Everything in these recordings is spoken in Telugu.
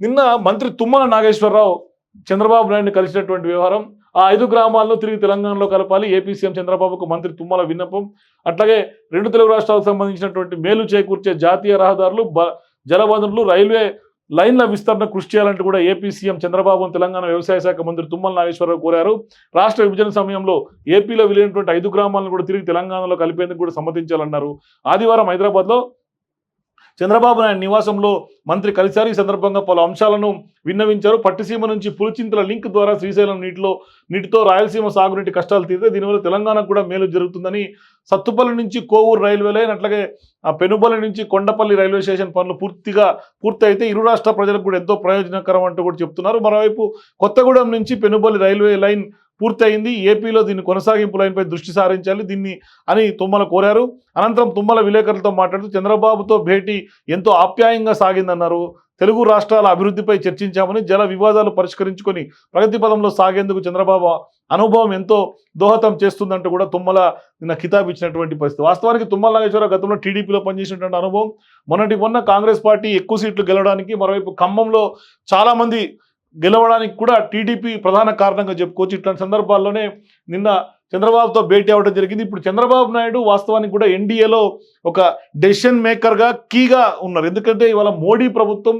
నిన్న మంత్రి తుమ్మల నాగేశ్వరరావు చంద్రబాబు నాయుడిని కలిసినటువంటి వ్యవహారం ఆ ఐదు గ్రామాలను తిరిగి తెలంగాణలో కలపాలి ఏపీ సీఎం చంద్రబాబుకు మంత్రి తుమ్మల విన్నపం అట్లాగే రెండు తెలుగు రాష్ట్రాలకు సంబంధించినటువంటి మేలు చేకూర్చే జాతీయ రహదారులు బ జలవనరులు రైల్వే లైన్ల విస్తరణ కృషి చేయాలంటూ కూడా ఏపీ సీఎం చంద్రబాబు తెలంగాణ వ్యవసాయ శాఖ మంత్రి తుమ్మల నాగేశ్వరరావు కోరారు. రాష్ట్ర విభజన సమయంలో ఏపీలో వెళ్ళినటువంటి ఐదు గ్రామాలను కూడా తిరిగి తెలంగాణలో కలిపేందుకు కూడా సమ్మతించాలన్నారు. ఆదివారం హైదరాబాద్లో చంద్రబాబు నాయుడు నివాసంలో మంత్రి కలిశారు. ఈ సందర్భంగా పలు అంశాలను విన్నవించారు. పట్టిసీమ నుంచి పులిచింతల లింక్ ద్వారా శ్రీశైలం నీటిలో నీటితో రాయలసీమ సాగునీటి కష్టాలు తీరితే దీనివల్ల తెలంగాణకు కూడా మేలు జరుగుతుందని సత్తుపల్లి నుంచి కోవూరు రైల్వే లైన్ అట్లాగే ఆ పెనుబల్లి నుంచి కొండపల్లి రైల్వే స్టేషన్ పనులు పూర్తిగా పూర్తయితే ఇరు రాష్ట్ర ప్రజలకు కూడా ఎంతో ప్రయోజనకరం అంటూ కూడా చెప్తున్నారు. మరోవైపు కొత్తగూడెం నుంచి పెనుబల్లి రైల్వే లైన్ పూర్తయింది. ఏపీలో దీన్ని కొనసాగింపు లైన్పై దృష్టి సారించాలి. దీన్ని అని తుమ్మల కోరారు. అనంతరం తుమ్మల విలేకరులతో మాట్లాడుతూ చంద్రబాబుతో భేటీ ఎంతో ఆప్యాయంగా సాగిందన్నారు. తెలుగు రాష్ట్రాల అభివృద్ధిపై చర్చించామని జల వివాదాలు పరిష్కరించుకొని ప్రగతి పదంలో సాగేందుకు చంద్రబాబు అనుభవం ఎంతో దోహదం చేస్తుందంటూ కూడా తుమ్మల నిన్న కితాబ్ ఇచ్చినటువంటి పరిస్థితి. వాస్తవానికి తుమ్మల నాగేశ్వరరావు గతంలో టీడీపీలో పనిచేసినటువంటి అనుభవం. మొన్నటి మొన్న కాంగ్రెస్ పార్టీ ఎక్కువ సీట్లు గెలవడానికి మరోవైపు ఖమ్మంలో చాలామంది గెలవడానికి కూడా టీడీపీ ప్రధాన కారణంగా చెప్పుకోవచ్చు. ఇట్లాంటి సందర్భాల్లోనే నిన్న చంద్రబాబుతో భేటీ అవ్వడం జరిగింది. ఇప్పుడు చంద్రబాబు నాయుడు వాస్తవానికి కూడా ఎన్డీఏలో ఒక డెసిషన్ మేకర్గా కీగా ఉన్నారు. ఎందుకంటే ఇవాళ మోడీ ప్రభుత్వం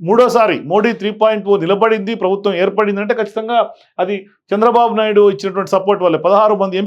మూడోసారి మోడీ త్రీ పాయింట్ నిలబడింది ప్రభుత్వం ఏర్పడింది అంటే ఖచ్చితంగా అది చంద్రబాబు నాయుడు ఇచ్చినటువంటి సపోర్ట్ వల్లే. పదహారు మంది